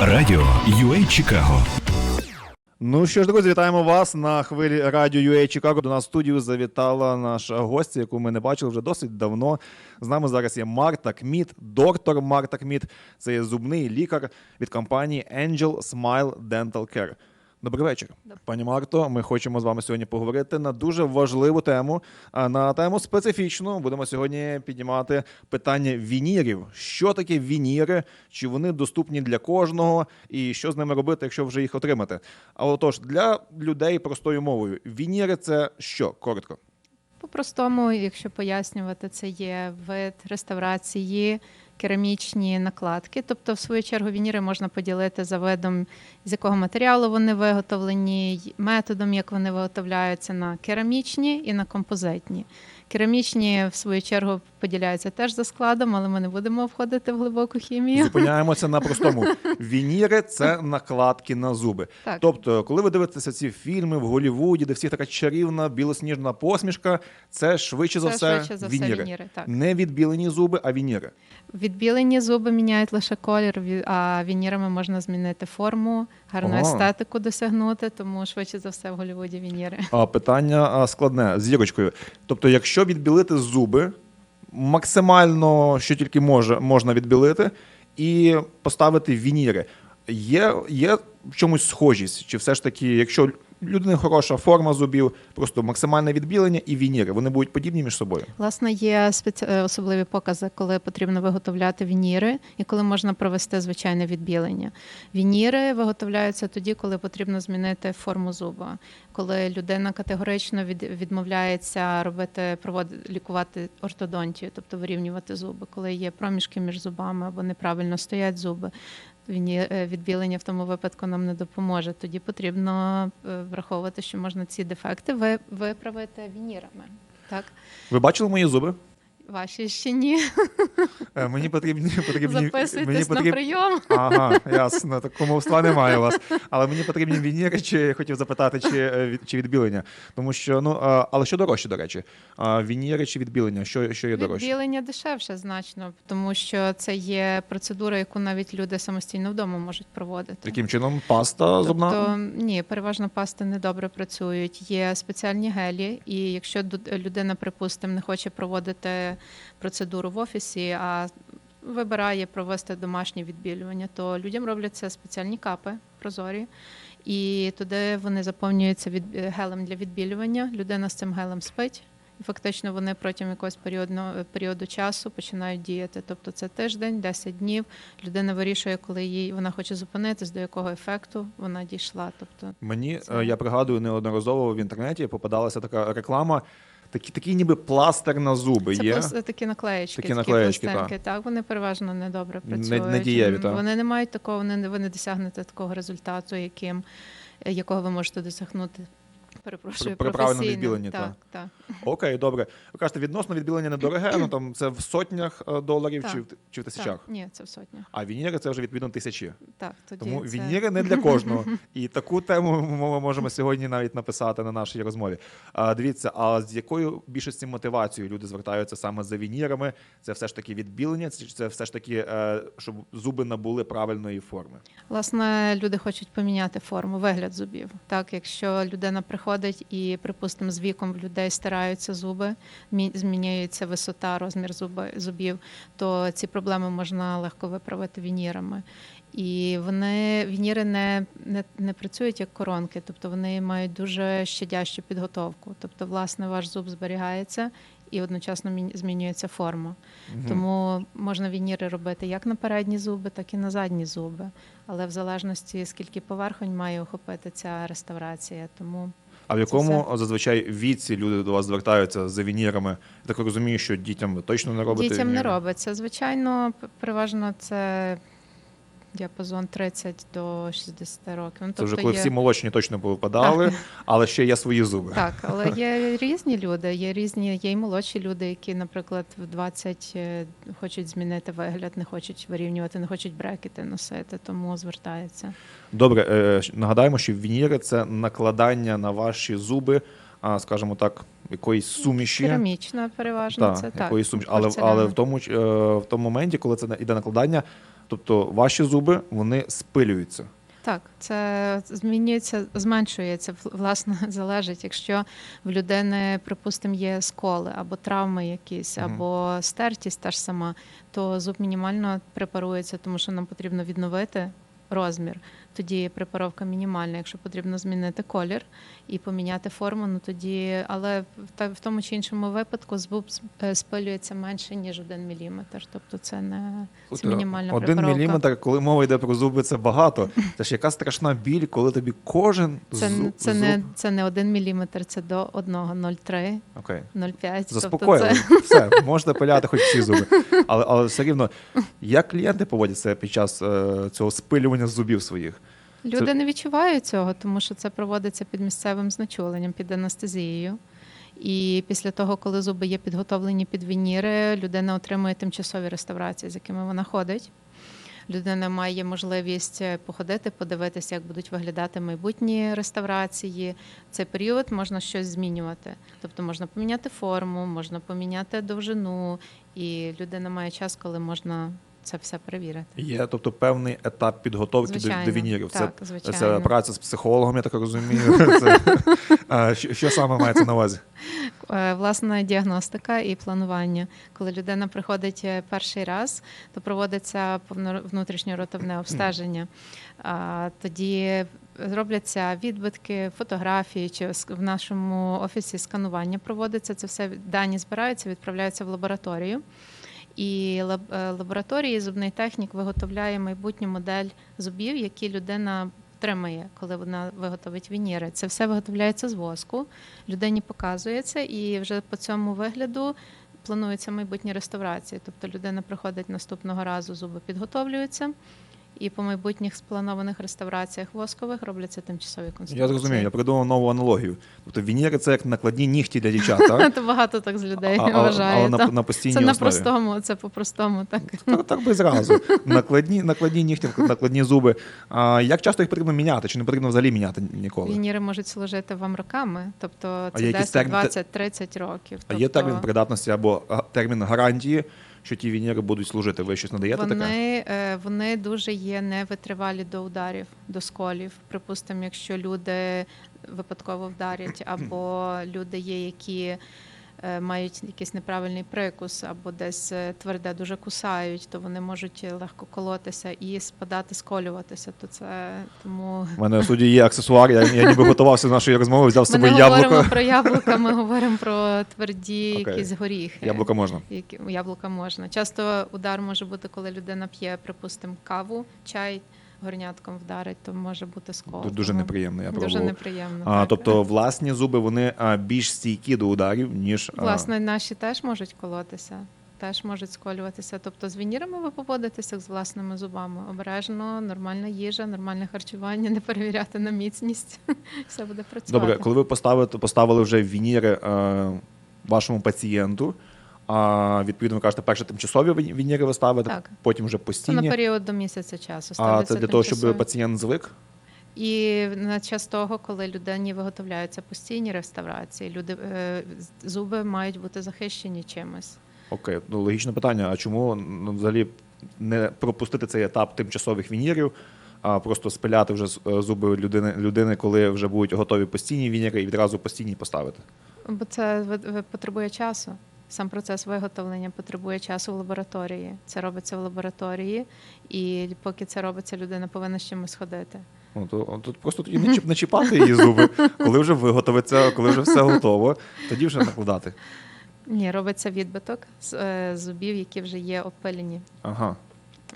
Радіо UA Чикаго. Ну що ж, друзі, вітаємо вас на хвилі радіо UA Чикаго. До нас в студію завітала наша гостя, яку ми не бачили вже досить давно. З нами зараз є Марта Кміт, доктор Марта Кміт. Це є зубний лікар від компанії Angel Smile Dental Care. Добрий вечір, пані Марто. Ми хочемо з вами сьогодні поговорити на дуже важливу тему. А на тему специфічну будемо сьогодні піднімати питання вінірів. Що таке вініри? Чи вони доступні для кожного, і що з ними робити, якщо вже їх отримати? А отож, для людей простою мовою, вініри це що? Коротко. По-простому, якщо пояснювати, це є вид реставрації, керамічні накладки. Тобто, в свою чергу, вініри можна поділити за видом, з якого матеріалу вони виготовлені, методом, як вони виготовляються на керамічні і на композитні. Керамічні, в свою чергу, поділяються теж за складом, але ми не будемо входити в глибоку хімію. Зупиняємося на простому. Вініри це накладки на зуби. Так. Тобто, коли ви дивитеся ці фільми в Голлівуді, де всіх така чарівна білосніжна посмішка, це швидше за все швидше за все вініри. вініри, так. Не відбілені зуби, а вініри. Відбілені зуби міняють лише колір, а вінірами можна змінити форму, гарну Ага. естетику досягнути, тому швидше за все в Голлівуді вініри. А питання складне з зірочкою. Тобто, якщо відбілити зуби, максимально що тільки може, можна відбілити, і поставити вініри. Є, є в чомусь схожість? Чи все ж таки, якщо людини хороша форма зубів, просто максимальне відбілення і вініри, вони будуть подібні між собою? Власне, є е, особливі покази, коли потрібно виготовляти вініри і коли можна провести звичайне відбілення. Вініри виготовляються тоді, коли потрібно змінити форму зуба, коли людина категорично від... відмовляється робити, проводити, лікувати ортодонтію, тобто вирівнювати зуби, коли є проміжки між зубами або неправильно стоять зуби. Е, Відбілення в тому випадку нам не допоможе. Тоді потрібно е, враховувати, що можна ці дефекти ви- виправити вінірами. Так, Ви бачили мої зуби? Ваші ще ні. Е, Мені потрібні потрібні мені Записуйтесь на прийом. Ага, ясно. Так кумовства немає у вас. Але мені потрібні вініри, чи хотів запитати, чи, е, від- чи відбілення. Тому що, ну, але що дорожче, до речі? Вініри чи відбілення? Що, що є дорожче? Відбілення дешевше значно, тому що це є процедура, яку навіть люди самостійно вдома можуть проводити. Яким чином? Паста зубна? Тобто, ні, переважно пасти не добре працюють. Є спеціальні гелі, і якщо людина, припустимо, не хоче проводити процедуру в офісі, а вибирає провести домашнє відбілювання, то людям робляться спеціальні капи прозорі. І туди вони заповнюються від гелем для відбілювання. Людина з цим гелем спить. І фактично вони протягом якогось періоду, періоду часу починають діяти. Тобто це тиждень, 10 днів. Людина вирішує, коли їй вона хоче зупинитись, до якого ефекту вона дійшла. Тобто Мені, Це- е, я пригадую, неодноразово в інтернеті попадалася така реклама, такі, такий ніби пластир на зуби це є. просто такі наклеєчки, Такі наклеєчки, пластинки. Так. вони переважно недобре Не- працюють. недієві, М, так. Вони не мають такого, вони не ви не досягнете такого результату, яким е, якого ви можете досягнути. Перепрошую, При- правильному відбіленні, так, так. Окей, добре. Ви кажете, відносно відбілення недороге, ну там це в сотнях е, доларів Так. чи, в, чи в тисячах. Так. Ні, це в сотнях. А вініри це вже відповідно тисячі. Так, тоді Тому це... вініри не для кожного. І таку тему ми можемо сьогодні навіть написати на нашій розмові. А, дивіться, а з якою більшості мотивацією люди звертаються саме за вінірами? Це все ж таки відбілення, чи це все ж таки, е, щоб зуби набули правильної форми? Власне, люди хочуть поміняти форму, вигляд зубів. Так, якщо людина приходить і, припустимо, з віком в людей стираються зуби, змінюється висота, розмір зуби, зубів, то ці проблеми можна легко виправити вінірами. І вони вініри не, не, не працюють як коронки, тобто вони мають дуже щадящу підготовку. Тобто, власне, ваш зуб зберігається і одночасно змінюється форма. Тому можна вініри робити як на передні зуби, так і на задні зуби. Але в залежності скільки поверхонь має охопити ця реставрація. Тому А в якому зазвичай віці люди до вас звертаються за вінірами? Я так розумію, що дітям ви точно не робите. дітям не робиться. Звичайно, переважно це діапазон 30 до 60 років. Ну, Це вже тобто коли є- всі молочні точно повипадали, але ще є свої зуби. Так, але є різні люди. Є різні, є й молодші люди, які, наприклад, в 20 е, хочуть змінити вигляд, не хочуть вирівнювати, не хочуть брекети носити, тому звертаються. Добре, е, нагадаємо, що вініри це накладання на ваші зуби, а скажімо так, якоїсь суміші. Керамічна переважно Так, це так. суміші. Але, але в тому е, в тому моменті, коли це іде накладання, Тобто ваші зуби вони спилюються. Так, це змінюється, зменшується, власне, залежить. Якщо в людини, припустимо, є сколи або травми якісь, або стертість та ж сама, то зуб мінімально препарується, тому що нам потрібно відновити розмір. Тоді препаровка мінімальна. Якщо потрібно змінити колір і поміняти форму, ну тоді, але в в тому чи іншому випадку зуб е, спилюється менше ніж один міліметр. Тобто це не це мінімальна Один препаровка. міліметр, коли мова йде про зуби, це багато. Це ж яка страшна біль, коли тобі кожен Це, зуб, це, зуб... не, це не один міліметр, це до одного 0,3, Окей. 0,5. Тобто Заспокоїли. це, Все, можете пиляти хоч всі зуби. Але, але все рівно, як клієнти поводяться під час е, цього спилювання зубів своїх? Люди не відчувають цього, тому що це проводиться під місцевим знечуленням, під анестезією. І після того, коли зуби є підготовлені під вініри, людина отримує тимчасові реставрації, з якими вона ходить. Людина має можливість е, походити, подивитися, як будуть виглядати майбутні реставрації. Цей період можна щось змінювати. Тобто можна поміняти форму, можна поміняти довжину, і людина має час, коли можна це все перевірити. Є, тобто, певний етап підготовки Звичайно, до вінірів. так, це, звичайно. це праця з психологом, я так розумію. Це, а, що, що саме мається на увазі? Е, Власне, діагностика і планування. Коли людина приходить е, перший раз, то проводиться внутрішньоротовне обстеження. А, Тоді робляться відбитки, фотографії, чи в нашому офісі сканування проводиться. Це все дані збираються, відправляються в лабораторію. І е, лабораторії зубний технік виготовляє майбутню модель зубів, які людина отримає, коли вона виготовить вініри. Це все виготовляється з воску людині показується, і вже по цьому вигляду плануються майбутні реставрації. Тобто людина приходить наступного разу, зуби підготовлюються, і по майбутніх спланованих реставраціях воскових робляться тимчасові конструкції. Я зрозумію, я придумав нову аналогію. Тобто вініри це як накладні нігті для дівчат, так? Це багато так з людей вважає. Це на простому, це по-простому, так. Так, так би зразу. Накладні, накладні нігті, накладні зуби. А як часто їх потрібно міняти? Чи не потрібно взагалі міняти ніколи? Вініри можуть служити вам роками, тобто це якісь 10, термін- 20, 30 років. А є Тобто термін придатності або термін гарантії, що ті вініри будуть служити? Ви щось надаєте таке? Вони, е, вони дуже є невитривалі до ударів, до сколів. Припустимо, якщо люди випадково вдарять, або люди є, які мають якийсь неправильний прикус, або десь е, тверде дуже кусають, то вони можуть легко колотися і спадати, сколюватися. То це тому У мене в студії є аксесуар, я, я ніби готувався до нашої розмови, взяв з ми не собою говоримо про яблука, ми говоримо про тверді Окей. якісь горіхи. Яблуко можна. Які яблука можна. Часто удар може бути, коли людина п'є, припустимо, каву, чай горнятком вдарить, то може бути скол. Ду- Дуже Тому неприємно. Я Дуже неприємно. А, так. тобто власні зуби вони а, більш стійкі до ударів, ніж а, власне, наші теж можуть колотися. Теж можуть сколюватися. Тобто з вінірами ви поводитеся як з власними зубами. Обережно, нормальна їжа, нормальне харчування, не перевіряти на міцність. Все буде працювати. Добре, коли ви поставите, поставили вже вініри е, вашому пацієнту, а відповідно ви кажете, перше тимчасові ві- вініри ви ставите, Так. потім вже Це на період до місяця часу. А ставляться це для того, щоб пацієнт звик. І на час того, коли людині виготовляються постійні реставрації, люди е, зуби мають бути захищені чимось. Окей, ну логічне питання. А чому ну, взагалі не пропустити цей етап тимчасових вінірів, а просто спиляти вже е, зуби людини, людини, коли вже будуть готові постійні вініри, і відразу постійні поставити? Бо це потребує часу. Сам процес виготовлення потребує часу в лабораторії. Це робиться в лабораторії, і поки це робиться, людина повинна з чимось ходити. Ну, то, тут просто тоді не, чіп, не чіпати її зуби, коли вже виготовиться, коли вже все готово, тоді вже накладати. Ні, робиться відбиток з е, зубів, які вже є опилені. Ага.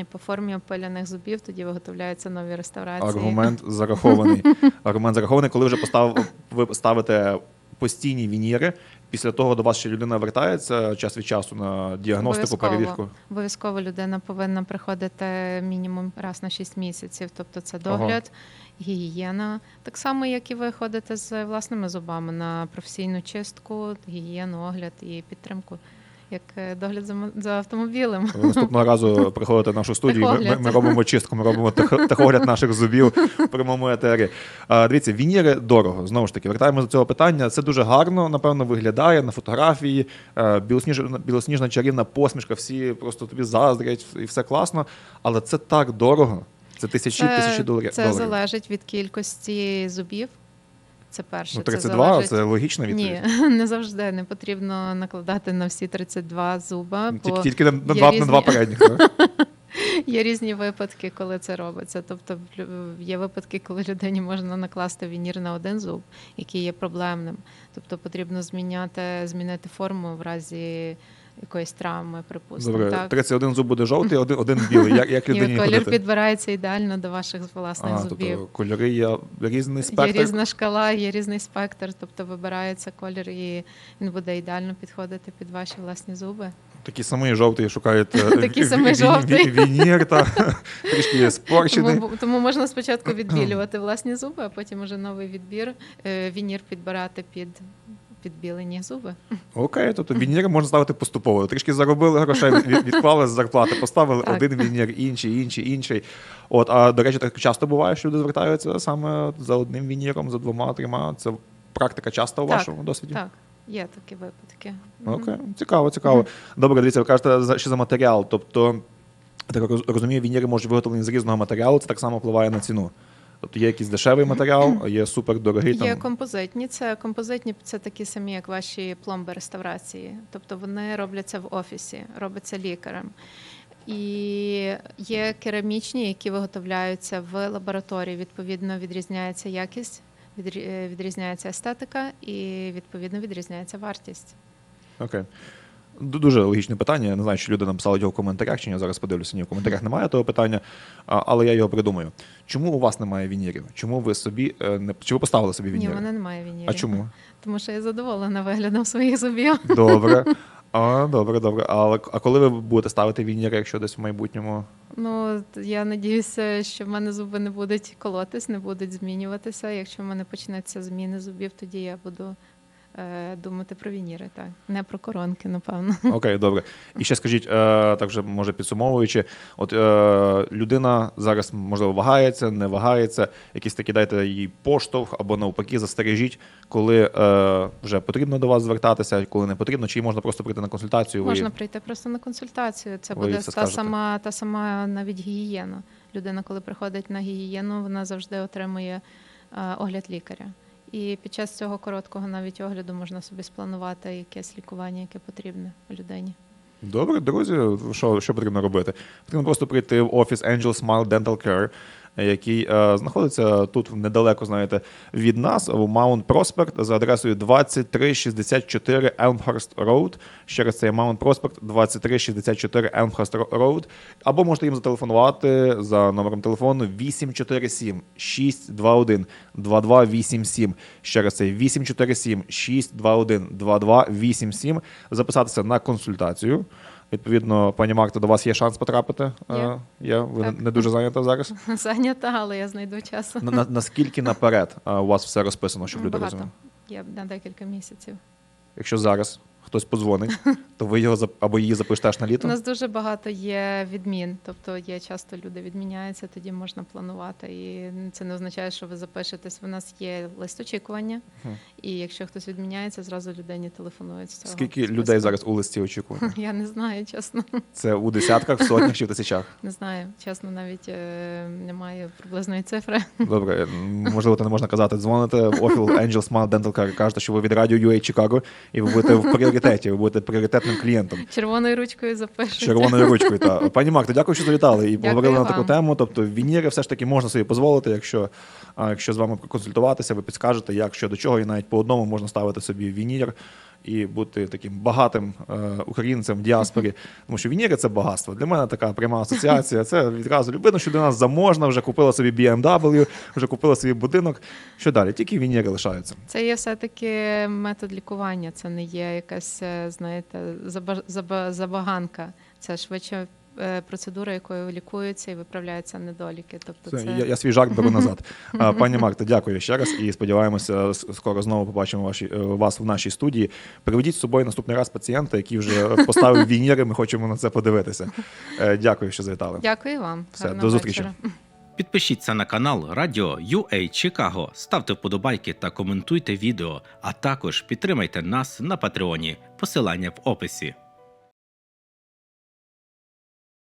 І по формі опилених зубів тоді виготовляються нові реставрації. Аргумент зарахований. Аргумент зарахований, коли вже постав, ви ставите постійні вініри. Після того до вас ще людина вертається час від часу на діагностику, Обов'язково. перевірку. Обов'язково людина повинна приходити мінімум раз на 6 місяців. Тобто це Ага. догляд, гігієна. Так само, як і ви ходите з власними зубами на професійну чистку, гігієну, огляд і підтримку. Як е, догляд за, мо- за автомобілем. Ви наступного разу приходите в нашу студію. Ми, ми, робимо чистку, ми робимо тех- техогляд наших зубів в прямому етері. А, дивіться, вініри дорого. Знову ж таки, вертаємося до цього питання. Це дуже гарно, напевно, виглядає на фотографії. Е, Білосніжна, білосніжна чарівна посмішка, всі просто тобі заздрять, і все класно. Але це так дорого. Це тисячі тисячі доларів. це залежить від кількості зубів. Це перше. Ну, це 32 залежить... це логічна відповідь. Ні, не завжди не потрібно накладати на всі 32 зуба, Тільки, бо тільки на, на, два, на два передніх. є різні випадки, коли це робиться. Тобто є випадки, коли людині можна накласти вінір на один зуб, який є проблемним. Тобто потрібно зміняти, змінити форму в разі якоїсь травми, припустимо. Добре, так? 31 зуб буде жовтий, один, один білий. Як, як людині колір ходити? підбирається ідеально до ваших власних А, зубів. тобто кольори є різний спектр. Є різна шкала, є різний спектр, тобто вибирається колір, і він буде ідеально підходити під ваші власні зуби. Такі самі жовті шукають е, Такий ві- жовтий. Вінір та трішки спорчений. Тому, тому можна спочатку відбілювати власні зуби, а потім уже новий відбір, е, вінір підбирати під підбілені зуби. Окей, тобто вініри можна ставити поступово. Трішки заробили грошей, відклали з зарплати, поставили Так. один вінір, інший, інший, інший. От, а до речі, так часто буває, що люди звертаються саме за одним вініром, за двома, трьома. Це практика часто у Так, вашому досвіді? Так, є такі випадки. Окей, цікаво, цікаво. Добре, дивіться, ви кажете, що за матеріал. Тобто, так роз- розумію, вініри можуть виготовлені з різного матеріалу, це так само впливає на ціну. Тобто є якийсь дешевий матеріал, є супердорогий. Є Там... композитні. Це композитні це такі самі, як ваші пломби реставрації. Тобто вони робляться в офісі, робляться лікарем. І є керамічні, які виготовляються в лабораторії. Відповідно, відрізняється якість, відрізняється естетика і відповідно відрізняється вартість. Окей. Ду- Дуже логічне питання. Я не знаю, чи люди написали його в коментарях, чи. Я зараз подивлюся. Ні, в коментарях немає того питання, але я його придумаю. Чому у вас немає вінірів? Чому ви собі е, не чи ви поставили собі Ні, вініри? в мене немає вінірів. А чому? Тому що я задоволена виглядом своїх зубів. Добре. А, добре, добре. Але а коли ви будете ставити вініри, якщо десь в майбутньому? Ну, я надіюся, що в мене зуби не будуть колотись, не будуть змінюватися. Якщо в мене почнеться зміни зубів, тоді я буду думати про вініри, так. Не про коронки, напевно. Окей, добре. І ще скажіть, е, так вже може підсумовуючи, от е, людина зараз можливо вагається, не вагається, якісь такі дайте їй поштовх або навпаки застережіть, коли е, вже потрібно до вас звертатися, коли не потрібно, чи можна просто прийти на консультацію. ви- Можна прийти просто на консультацію. Це Ви буде все та скажете. сама, та сама навіть гігієна. Людина, коли приходить на гігієну, вона завжди отримує е, огляд лікаря. І під час цього короткого навіть огляду можна собі спланувати якесь лікування, яке потрібне людині. Добре, друзі, що, що потрібно робити? Потрібно просто прийти в офіс Angel Smile Dental Care, який е, знаходиться тут недалеко, знаєте, від нас в Mount Prospect за адресою 2364 Elmhurst Road. Ще раз це є Mount Prospect 2364 Elmhurst Road. Або можете їм зателефонувати за номером телефону 847 621 2287. Ще раз це 847 621 2287. Записатися на консультацію. Відповідно, пані Марта, до вас є шанс потрапити. Є. Е, Є. Ви Так. не дуже зайнята зараз. Зайнята, але я знайду час. На, на, наскільки наперед е, у вас все розписано, щоб люди розуміли? Я на декілька місяців. Якщо зараз хтось подзвонить, то ви його або її запишете аж на У нас дуже багато є відмін, тобто є часто люди відміняються, тоді можна планувати. І це не означає, що ви запишетесь. У нас є лист очікування, і якщо хтось відміняється, зразу людині телефонують з цього. Скільки списку. людей зараз у листі очікування? Я не знаю, чесно. Це у десятках, сотнях чи в тисячах? Не знаю. Чесно, навіть е, немає приблизної цифри. Добре, можливо, це не можна казати. Дзвоните в офіл Angel Smile Dental Care, кажете, що ви від радіо UA Chicago, і ви будете в пріоритеті, ви будете пріоритетним клієнтом. Червоною ручкою запишуть. Червоною ручкою. Та. Пані Марта, дякую, що завітали і поговорили на таку тему. Тобто вініри все ж таки можна собі дозволити, якщо, якщо з вами консультуватися, ви підскажете, як що до чого, і навіть по одному можна ставити собі вінір і бути таким багатим е, українцем в діаспорі. Тому що вініри це багатство. Для мене така пряма асоціація. Це відразу людина, що до нас заможна, вже купила собі BMW, вже купила собі будинок. Що далі? Тільки вініри лишаються. Це є все-таки метод лікування, це не є якась, е, знаєте, заба- заба- забаганка. Це швидше процедура, якою лікуються і виправляються недоліки. Тобто, Це, це я, я свій жарт беру назад. Пані Марта, дякую ще раз і сподіваємося, скоро знову побачимо ваші, е, вас в нашій студії. Приведіть з собою наступний раз пацієнта, який вже поставив вініри. Ми хочемо на це подивитися. Е, Дякую, що завітали. дякую вам. Все, Гарного до зустрічі. вечора. Підпишіться на канал Радіо UA Чикаго, ставте вподобайки та коментуйте відео, а також підтримайте нас на Патреоні. Посилання в описі.